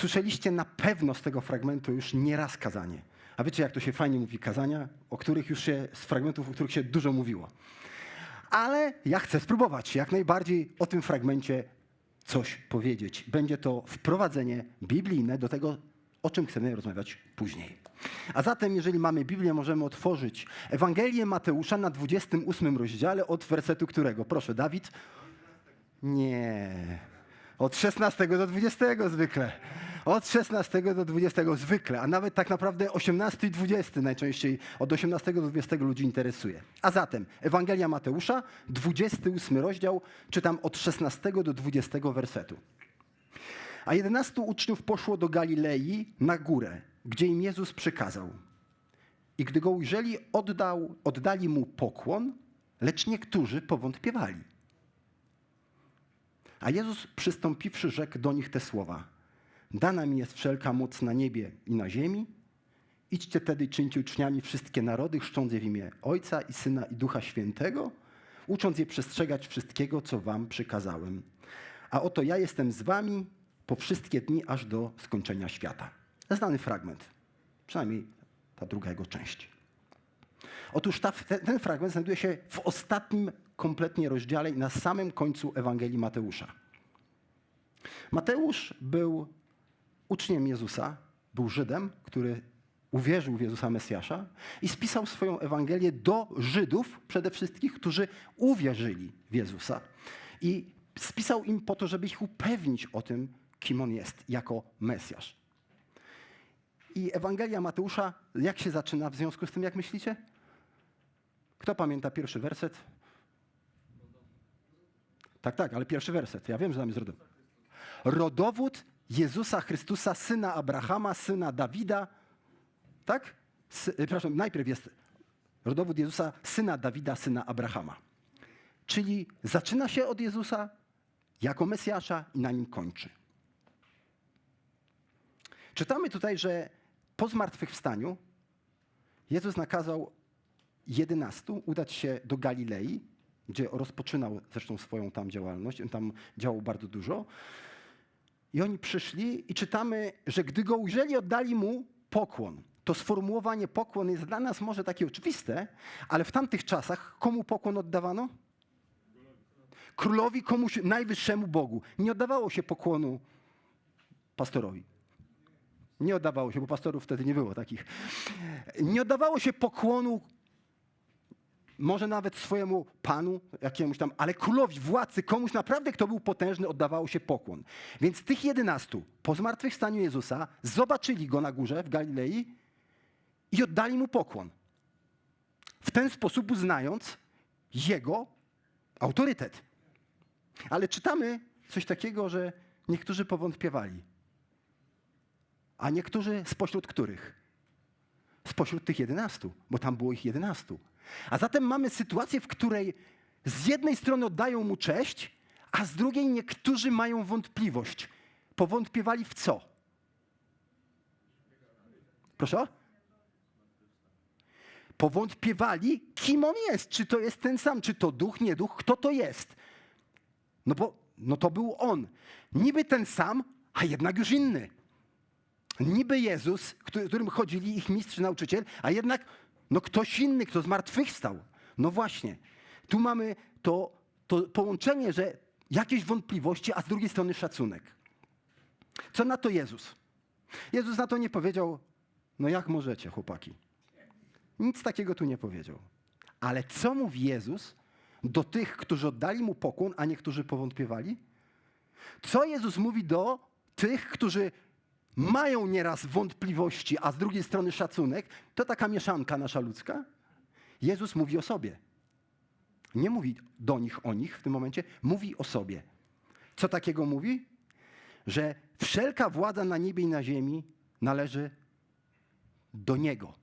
Słyszeliście na pewno z tego fragmentu już nieraz kazanie. A wiecie, jak to się fajnie mówi kazania, o których już się, z fragmentów, o których się dużo mówiło. Ale ja chcę spróbować jak najbardziej o tym fragmencie coś powiedzieć. Będzie to wprowadzenie biblijne do tego, o czym chcemy rozmawiać później. A zatem, jeżeli mamy Biblię, możemy otworzyć Ewangelię Mateusza na 28 rozdziale od wersetu którego? Proszę, Dawid? Nie. Od 16 do 20 zwykle. Od 16 do 20 zwykle, a nawet tak naprawdę 18 i 20 najczęściej od 18 do 20 ludzi interesuje. A zatem Ewangelia Mateusza, 28 rozdział, czytam od 16 do 20 wersetu. A 11 uczniów poszło do Galilei na górę, gdzie im Jezus przykazał. I gdy go ujrzeli, oddał, oddali mu pokłon, lecz niektórzy powątpiewali. A Jezus przystąpiwszy, rzekł do nich te słowa. Dana mi jest wszelka moc na niebie i na ziemi. Idźcie tedy czyńcie uczniami wszystkie narody, chrzcząc je w imię Ojca i Syna i Ducha Świętego, ucząc je przestrzegać wszystkiego, co wam przykazałem. A oto ja jestem z wami po wszystkie dni, aż do skończenia świata. Znany fragment, przynajmniej ta druga jego część. Otóż ta, ten, ten fragment znajduje się w ostatnim kompletnie rozdziale i na samym końcu Ewangelii Mateusza. Mateusz był uczniem Jezusa, był Żydem, który uwierzył w Jezusa Mesjasza i spisał swoją Ewangelię do Żydów, przede wszystkim, którzy uwierzyli w Jezusa. I spisał im po to, żeby ich upewnić o tym, kim on jest jako Mesjasz. I Ewangelia Mateusza, jak się zaczyna w związku z tym, jak myślicie? Kto pamięta pierwszy werset? Tak, tak, ale pierwszy werset. Ja wiem, że tam jest rodowód. Rodowód Jezusa Chrystusa, syna Abrahama, syna Dawida. Tak? Sy, przepraszam, najpierw jest rodowód Jezusa, syna Dawida, syna Abrahama. Czyli zaczyna się od Jezusa jako Mesjasza i na nim kończy. Czytamy tutaj, że po zmartwychwstaniu Jezus nakazał jedenastu udać się do Galilei, gdzie rozpoczynał zresztą swoją tam działalność. Tam działał bardzo dużo. I oni przyszli i czytamy, że gdy go ujrzeli, oddali mu pokłon. To sformułowanie pokłon jest dla nas może takie oczywiste, ale w tamtych czasach komu pokłon oddawano? Królowi, komuś najwyższemu Bogu. Nie oddawało się pokłonu pastorowi. Nie oddawało się, bo pastorów wtedy nie było takich. Nie oddawało się pokłonu może nawet swojemu panu, jakiemuś tam, ale królowi, władcy, komuś naprawdę, kto był potężny, oddawało się pokłon. Więc tych jedenastu po zmartwychwstaniu Jezusa zobaczyli go na górze w Galilei i oddali mu pokłon. W ten sposób uznając jego autorytet. Ale czytamy coś takiego, że niektórzy powątpiewali. A niektórzy spośród których? Spośród tych jedenastu, bo tam było ich jedenastu. A zatem mamy sytuację, w której z jednej strony oddają mu cześć, a z drugiej niektórzy mają wątpliwość. Powątpiewali w co? Proszę? Powątpiewali, kim on jest. Czy to jest ten sam, czy to duch, nie duch, kto to jest. No bo no to był on. Niby ten sam, a jednak już inny. Niby Jezus, którym chodzili ich mistrz, nauczyciel, a jednak no ktoś inny, kto zmartwychwstał. No właśnie. Tu mamy to, to połączenie, że jakieś wątpliwości, a z drugiej strony szacunek. Co na to Jezus? Jezus na to nie powiedział, no jak możecie, chłopaki. Nic takiego tu nie powiedział. Ale co mówi Jezus do tych, którzy oddali mu pokłon, a niektórzy powątpiewali? Co Jezus mówi do tych, którzy mają nieraz wątpliwości, a z drugiej strony szacunek, to taka mieszanka nasza ludzka. Jezus mówi o sobie. Nie mówi do nich o nich w tym momencie, mówi o sobie. Co takiego mówi? Że wszelka władza na niebie i na ziemi należy do Niego.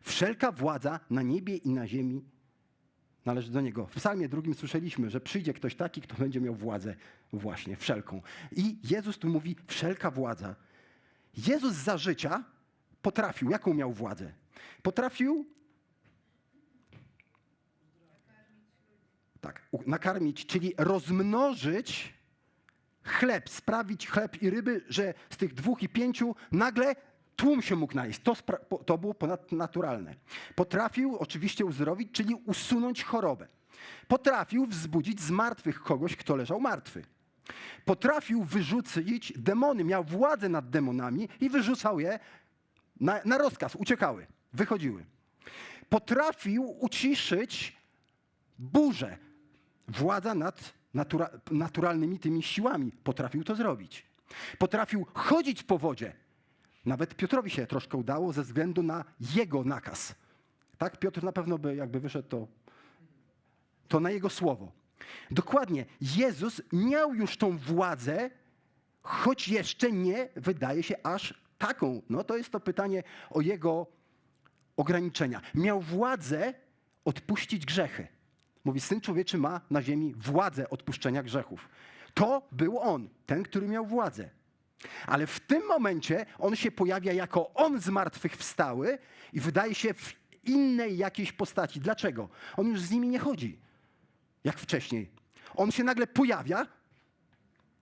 Wszelka władza na niebie i na ziemi należy do Niego. W psalmie drugim słyszeliśmy, że przyjdzie ktoś taki, kto będzie miał władzę właśnie, wszelką. I Jezus tu mówi wszelka władza. Jezus za życia potrafił, jaką miał władzę? Potrafił tak, nakarmić, czyli rozmnożyć chleb, sprawić chleb i ryby, że z tych dwóch i pięciu nagle tłum się mógł najeść. To, to było ponadnaturalne. Potrafił oczywiście uzdrowić, czyli usunąć chorobę. Potrafił wzbudzić z martwych kogoś, kto leżał martwy. Potrafił wyrzucić demony, miał władzę nad demonami i wyrzucał je na, na rozkaz, uciekały, wychodziły. Potrafił uciszyć burzę, władza nad natura, naturalnymi tymi siłami. Potrafił to zrobić. Potrafił chodzić po wodzie. Nawet Piotrowi się troszkę udało ze względu na jego nakaz. Tak, Piotr na pewno by jakby wyszedł, to, to na jego słowo. Dokładnie, Jezus miał już tą władzę, choć jeszcze nie wydaje się aż taką. No to jest to pytanie o jego ograniczenia. Miał władzę odpuścić grzechy. Mówi, Syn Człowieczy ma na ziemi władzę odpuszczenia grzechów. To był On, ten, który miał władzę. Ale w tym momencie On się pojawia jako On zmartwychwstały i wydaje się w innej jakiejś postaci. Dlaczego? On już z nimi nie chodzi, jak wcześniej. On się nagle pojawia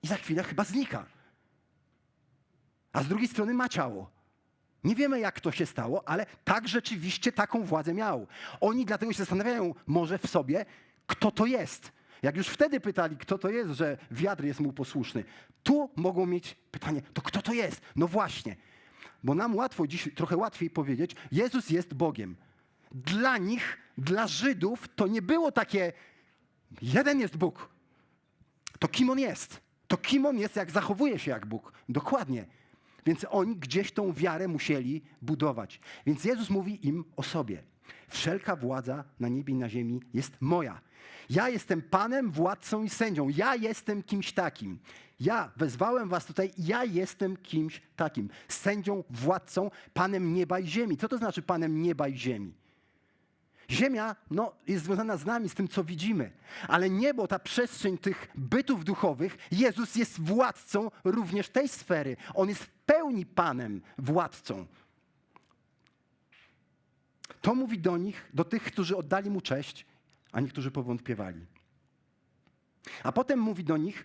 i za chwilę chyba znika. A z drugiej strony ma ciało. Nie wiemy, jak to się stało, ale tak rzeczywiście taką władzę miał. Oni dlatego się zastanawiają może w sobie, kto to jest. Jak już wtedy pytali, kto to jest, że wiatr jest mu posłuszny, tu mogą mieć pytanie, to kto to jest? No właśnie, bo nam łatwo dziś trochę łatwiej powiedzieć, Jezus jest Bogiem. Dla nich, dla Żydów, to nie było takie, jeden jest Bóg. To kim on jest? To kim on jest, jak zachowuje się jak Bóg? Dokładnie. Więc oni gdzieś tą wiarę musieli budować. Więc Jezus mówi im o sobie. Wszelka władza na niebie i na ziemi jest moja. Ja jestem Panem, władcą i sędzią. Ja jestem kimś takim. Ja wezwałem was tutaj, ja jestem kimś takim. Sędzią, władcą, Panem nieba i ziemi. Co to znaczy Panem nieba i ziemi? Ziemia no, jest związana z nami, z tym, co widzimy, ale niebo, ta przestrzeń tych bytów duchowych, Jezus jest władcą również tej sfery. On jest w pełni Panem, władcą. To mówi do nich, do tych, którzy oddali mu cześć, a niektórzy powątpiewali. A potem mówi do nich,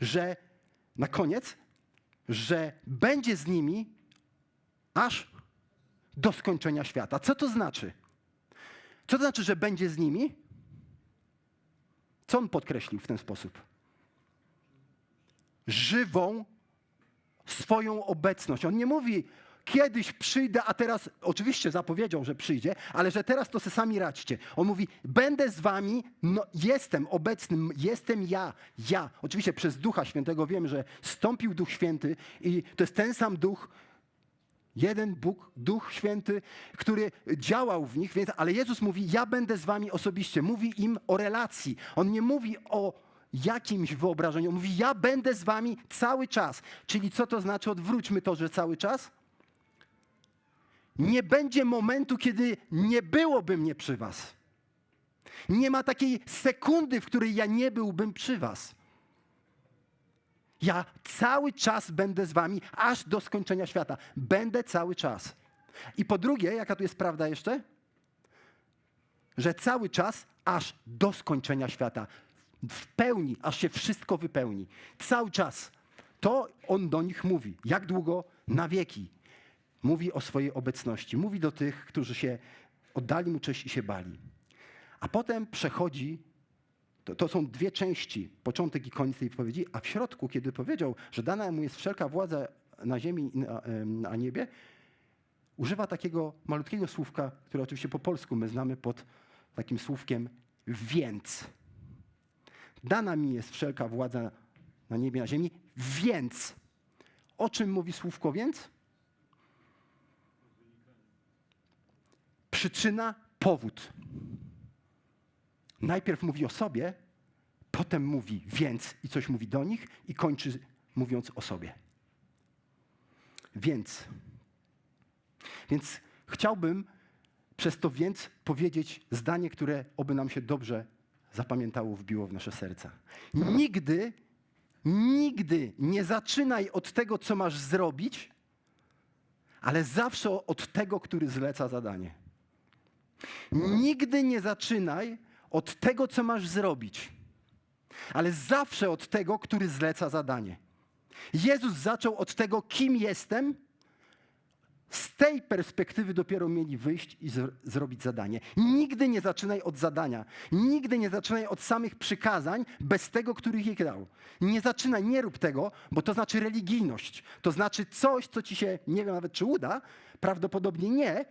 że na koniec, że będzie z nimi aż do skończenia świata. Co to znaczy? Co to znaczy, że będzie z nimi? Co on podkreślił w ten sposób? Żywą swoją obecność. On nie mówi, kiedyś przyjdę, a teraz, oczywiście zapowiedział, że przyjdzie, ale że teraz to se sami radźcie. On mówi, będę z wami, no, jestem obecnym, jestem ja, ja. Oczywiście przez Ducha Świętego wiem, że stąpił Duch Święty i to jest ten sam Duch, Jeden Bóg, Duch Święty, który działał w nich, więc, ale Jezus mówi: Ja będę z wami osobiście. Mówi im o relacji. On nie mówi o jakimś wyobrażeniu. Mówi: Ja będę z wami cały czas. Czyli co to znaczy? Odwróćmy to, że cały czas. Nie będzie momentu, kiedy nie byłoby mnie przy was. Nie ma takiej sekundy, w której ja nie byłbym przy was. Ja cały czas będę z wami, aż do skończenia świata. Będę cały czas. I po drugie, jaka tu jest prawda jeszcze? Że cały czas, aż do skończenia świata. W pełni, aż się wszystko wypełni. Cały czas. To on do nich mówi. Jak długo? Na wieki. Mówi o swojej obecności. Mówi do tych, którzy się oddali mu cześć i się bali. A potem przechodzi to, to, są dwie części, początek i koniec tej wypowiedzi, a w środku, kiedy powiedział, że dana mu jest wszelka władza na ziemi i na, na niebie, używa takiego malutkiego słówka, które oczywiście po polsku my znamy pod takim słówkiem więc. Dana mi jest wszelka władza na niebie, na ziemi, więc. O czym mówi słówko więc? Przyczyna, powód. Najpierw mówi o sobie, potem mówi więc i coś mówi do nich i kończy mówiąc o sobie. Więc. Więc chciałbym przez to więc powiedzieć zdanie, które oby nam się dobrze zapamiętało, wbiło w nasze serca. Nigdy, nigdy nie zaczynaj od tego, co masz zrobić, ale zawsze od tego, który zleca zadanie. Nigdy nie zaczynaj od tego, co masz zrobić, ale zawsze od tego, który zleca zadanie. Jezus zaczął od tego, kim jestem. Z tej perspektywy dopiero mieli wyjść i zr- zrobić zadanie. Nigdy nie zaczynaj od zadania. Nigdy nie zaczynaj od samych przykazań bez tego, który ich dał. Nie zaczynaj, nie rób tego, bo to znaczy religijność. To znaczy coś, co ci się, nie wiem nawet czy uda, prawdopodobnie nie.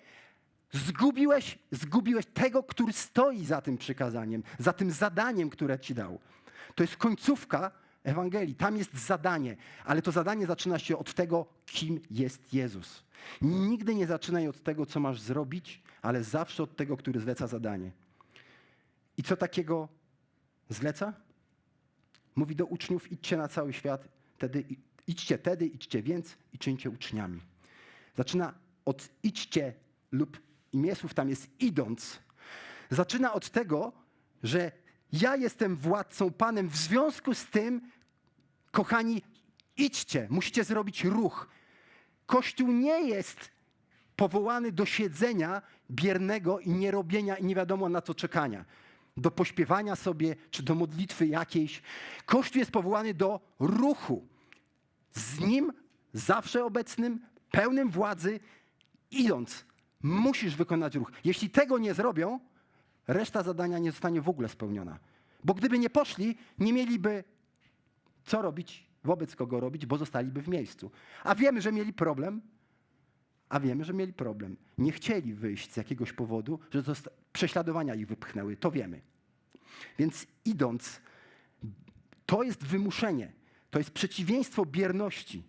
Zgubiłeś, zgubiłeś tego, który stoi za tym przykazaniem, za tym zadaniem, które ci dał. To jest końcówka Ewangelii. Tam jest zadanie, ale to zadanie zaczyna się od tego, kim jest Jezus. Nigdy nie zaczynaj od tego, co masz zrobić, ale zawsze od tego, który zleca zadanie. I co takiego zleca? Mówi do uczniów: idźcie na cały świat, tedy, idźcie tedy, idźcie więc i czyńcie uczniami. Zaczyna od idźcie lub imię słów tam jest idąc. Zaczyna od tego, że ja jestem władcą, panem. W związku z tym, kochani, idźcie, musicie zrobić ruch. Kościół nie jest powołany do siedzenia biernego i nierobienia i nie wiadomo na co czekania. Do pośpiewania sobie, czy do modlitwy jakiejś. Kościół jest powołany do ruchu. Z nim, zawsze obecnym, pełnym władzy, idąc, musisz wykonać ruch. Jeśli tego nie zrobią, reszta zadania nie zostanie w ogóle spełniona. Bo gdyby nie poszli, nie mieliby co robić, wobec kogo robić, bo zostaliby w miejscu. A wiemy, że mieli problem, a wiemy, że mieli problem. Nie chcieli wyjść z jakiegoś powodu, że prześladowania ich wypchnęły. To wiemy. Więc idąc, to jest wymuszenie. To jest przeciwieństwo bierności.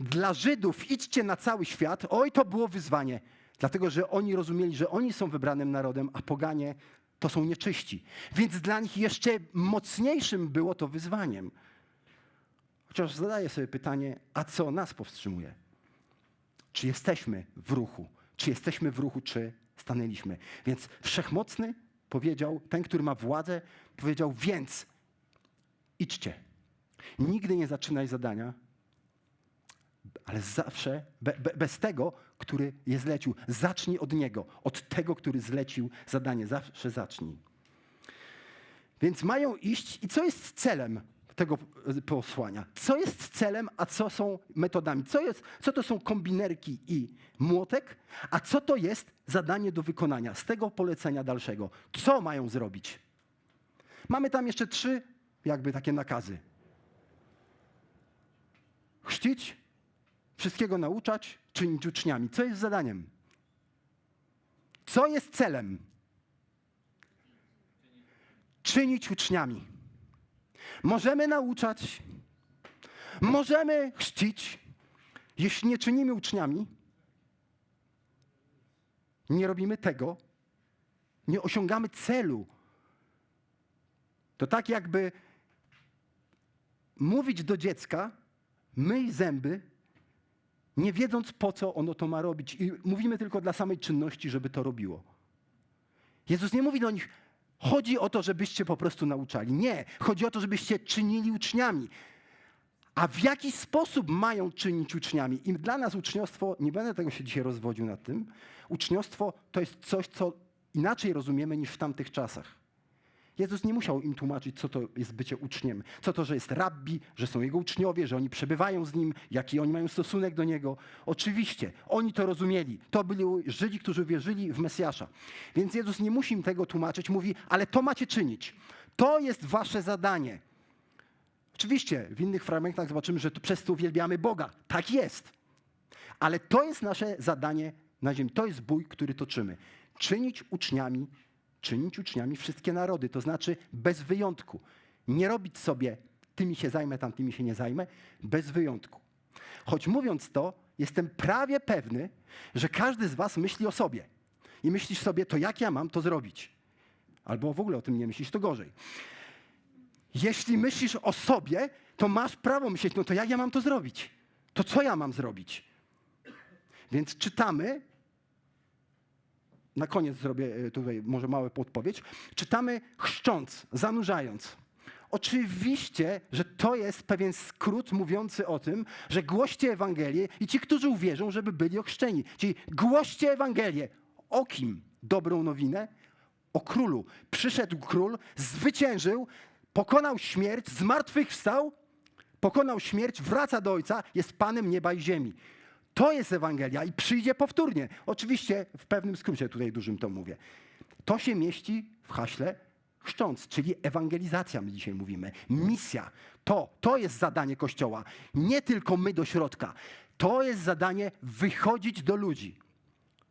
Dla Żydów idźcie na cały świat. Oj, to było wyzwanie. Dlatego, że oni rozumieli, że oni są wybranym narodem, a poganie to są nieczyści. Więc dla nich jeszcze mocniejszym było to wyzwaniem. Chociaż zadaję sobie pytanie, a co nas powstrzymuje? Czy jesteśmy w ruchu? Czy jesteśmy w ruchu, czy stanęliśmy? Więc wszechmocny powiedział, ten, który ma władzę, powiedział, więc idźcie. Nigdy nie zaczynaj zadania, ale zawsze be, be, bez tego, który je zlecił. Zacznij od niego, od tego, który zlecił zadanie. Zawsze zacznij. Więc mają iść i co jest celem tego posłania? Co jest celem, a co są metodami? Co, jest, co to są kombinerki i młotek, a co to jest zadanie do wykonania z tego polecenia dalszego? Co mają zrobić? Mamy tam jeszcze trzy jakby takie nakazy. Chrzcić, wszystkiego nauczać, czynić uczniami. Co jest zadaniem? Co jest celem? Czynić uczniami. Możemy nauczać, możemy chrzcić, jeśli nie czynimy uczniami, nie robimy tego, nie osiągamy celu. To tak jakby mówić do dziecka, myj zęby, nie wiedząc po co ono to ma robić. I mówimy tylko dla samej czynności, żeby to robiło. Jezus nie mówi do nich, chodzi o to, żebyście po prostu nauczali. Nie, chodzi o to, żebyście czynili uczniami. A w jaki sposób mają czynić uczniami? I dla nas uczniostwo, nie będę tego się dzisiaj rozwodził nad tym, uczniostwo to jest coś, co inaczej rozumiemy niż w tamtych czasach. Jezus nie musiał im tłumaczyć, co to jest bycie uczniem, co to, że jest rabbi, że są jego uczniowie, że oni przebywają z nim, jaki oni mają stosunek do niego. Oczywiście, oni to rozumieli. To byli Żydzi, którzy wierzyli w Mesjasza. Więc Jezus nie musi im tego tłumaczyć, mówi, ale to macie czynić. To jest wasze zadanie. Oczywiście, w innych fragmentach zobaczymy, że przez to uwielbiamy Boga. Tak jest. Ale to jest nasze zadanie na ziemi. To jest bój, który toczymy. Czynić uczniami czynić uczniami wszystkie narody, to znaczy bez wyjątku. Nie robić sobie, tymi się zajmę, tamtymi się nie zajmę, bez wyjątku. Choć mówiąc to, jestem prawie pewny, że każdy z Was myśli o sobie. I myślisz sobie, to jak ja mam to zrobić? Albo w ogóle o tym nie myślisz, to gorzej. Jeśli myślisz o sobie, to masz prawo myśleć, no to jak ja mam to zrobić? To co ja mam zrobić? Więc czytamy na koniec zrobię e, tutaj może małą podpowiedź. Czytamy chrzcząc, zanurzając. Oczywiście, że to jest pewien skrót mówiący o tym, że głoście Ewangelię i ci, którzy uwierzą, żeby byli ochrzczeni. Czyli głoście Ewangelię. O kim? Dobrą nowinę? O królu. Przyszedł król, zwyciężył, pokonał śmierć, zmartwychwstał, pokonał śmierć, wraca do Ojca, jest Panem nieba i ziemi. To jest Ewangelia i przyjdzie powtórnie. Oczywiście w pewnym skrócie tutaj dużym to mówię. To się mieści w haśle chrzcząc, czyli ewangelizacja, my dzisiaj mówimy. Misja. To, to jest zadanie Kościoła. Nie tylko my do środka. To jest zadanie wychodzić do ludzi.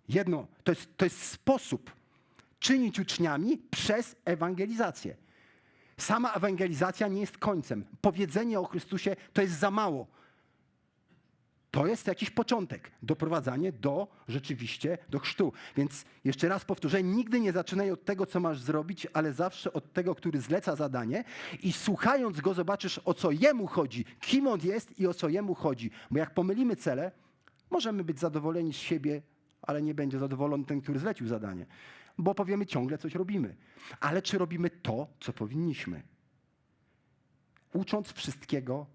Jedno, to jest, to jest sposób czynić uczniami przez ewangelizację. Sama ewangelizacja nie jest końcem. Powiedzenie o Chrystusie to jest za mało. To jest jakiś początek, doprowadzanie do rzeczywiście do chrztu. Więc jeszcze raz powtórzę, nigdy nie zaczynaj od tego, co masz zrobić, ale zawsze od tego, który zleca zadanie i słuchając go zobaczysz, o co jemu chodzi, kim on jest i o co jemu chodzi. Bo jak pomylimy cele, możemy być zadowoleni z siebie, ale nie będzie zadowolony ten, który zlecił zadanie. Bo powiemy, ciągle coś robimy. Ale czy robimy to, co powinniśmy? Ucząc wszystkiego,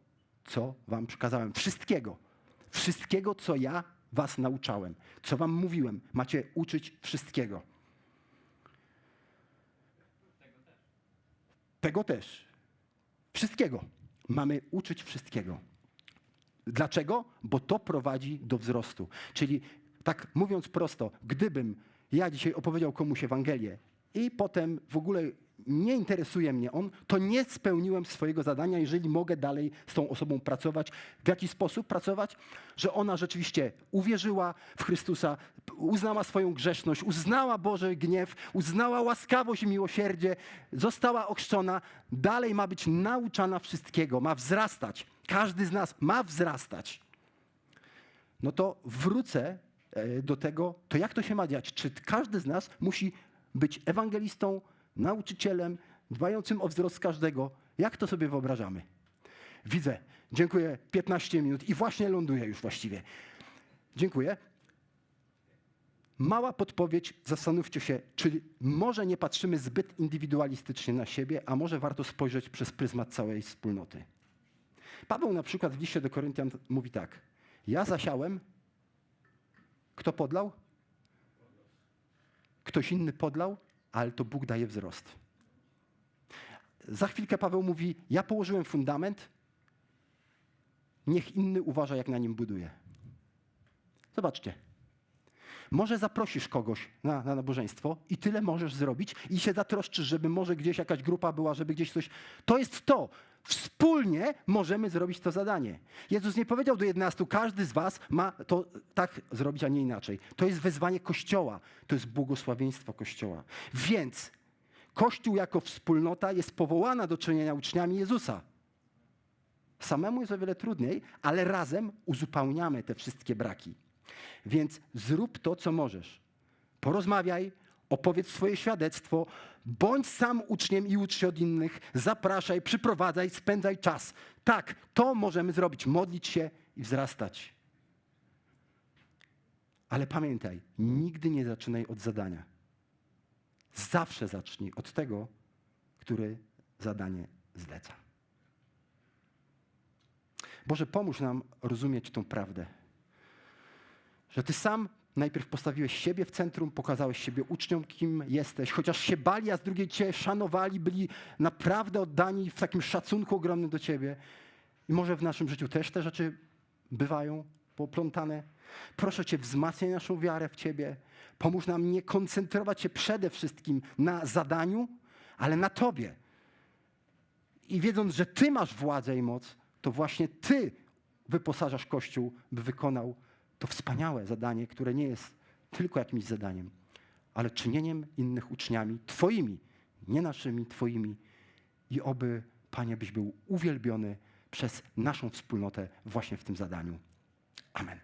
co wam przekazałem. Wszystkiego. Wszystkiego, co ja was nauczałem, co wam mówiłem. Macie uczyć wszystkiego. Tego też. Wszystkiego. Mamy uczyć wszystkiego. Dlaczego? Bo to prowadzi do wzrostu. Czyli tak mówiąc prosto, gdybym ja dzisiaj opowiedział komuś Ewangelię i potem w ogóle nie interesuje mnie on, to nie spełniłem swojego zadania, jeżeli mogę dalej z tą osobą pracować. W jaki sposób pracować? Że ona rzeczywiście uwierzyła w Chrystusa, uznała swoją grzeszność, uznała Boży gniew, uznała łaskawość i miłosierdzie, została ochrzczona, dalej ma być nauczana wszystkiego, ma wzrastać. Każdy z nas ma wzrastać. No to wrócę e, do tego, to jak to się ma dziać? Czy każdy z nas musi być ewangelistą, nauczycielem, dbającym o wzrost każdego? Jak to sobie wyobrażamy? Widzę. Dziękuję. 15 minut i właśnie ląduję już właściwie. Dziękuję. Mała podpowiedź, zastanówcie się, czy może nie patrzymy zbyt indywidualistycznie na siebie, a może warto spojrzeć przez pryzmat całej wspólnoty. Paweł na przykład w liście do Koryntian mówi tak. Ja zasiałem, kto podlał? Ktoś inny podlał, ale to Bóg daje wzrost. Za chwilkę Paweł mówi: Ja położyłem fundament, niech inny uważa, jak na nim buduje. Zobaczcie. Może zaprosisz kogoś na, na nabożeństwo i tyle możesz zrobić i się zatroszczysz, żeby może gdzieś jakaś grupa była, żeby gdzieś coś. To jest to. Wspólnie możemy zrobić to zadanie. Jezus nie powiedział do 11, każdy z was ma to tak zrobić, a nie inaczej. To jest wezwanie Kościoła, to jest błogosławieństwo Kościoła. Więc Kościół jako wspólnota jest powołana do czynienia uczniami Jezusa. Samemu jest o wiele trudniej, ale razem uzupełniamy te wszystkie braki. Więc zrób to, co możesz. Porozmawiaj, opowiedz swoje świadectwo, bądź sam uczniem i ucz się od innych, zapraszaj, przyprowadzaj, spędzaj czas. Tak, to możemy zrobić, modlić się i wzrastać. Ale pamiętaj, nigdy nie zaczynaj od zadania. Zawsze zacznij od tego, który zadanie zleca. Boże, pomóż nam rozumieć tą prawdę. Że Ty sam najpierw postawiłeś siebie w centrum, pokazałeś siebie uczniom, kim jesteś, chociaż się bali, a z drugiej Cię szanowali, byli naprawdę oddani w takim szacunku ogromnym do Ciebie. I może w naszym życiu też te rzeczy bywają poplątane. Proszę Cię, wzmacniaj naszą wiarę w Ciebie. Pomóż nam nie koncentrować się przede wszystkim na zadaniu, ale na Tobie. I wiedząc, że Ty masz władzę i moc, to właśnie Ty wyposażasz Kościół, by wykonał to wspaniałe zadanie, które nie jest tylko jakimś zadaniem, ale czynieniem innych uczniami Twoimi, nie naszymi, Twoimi. I oby, Panie, byś był uwielbiony przez naszą wspólnotę właśnie w tym zadaniu. Amen.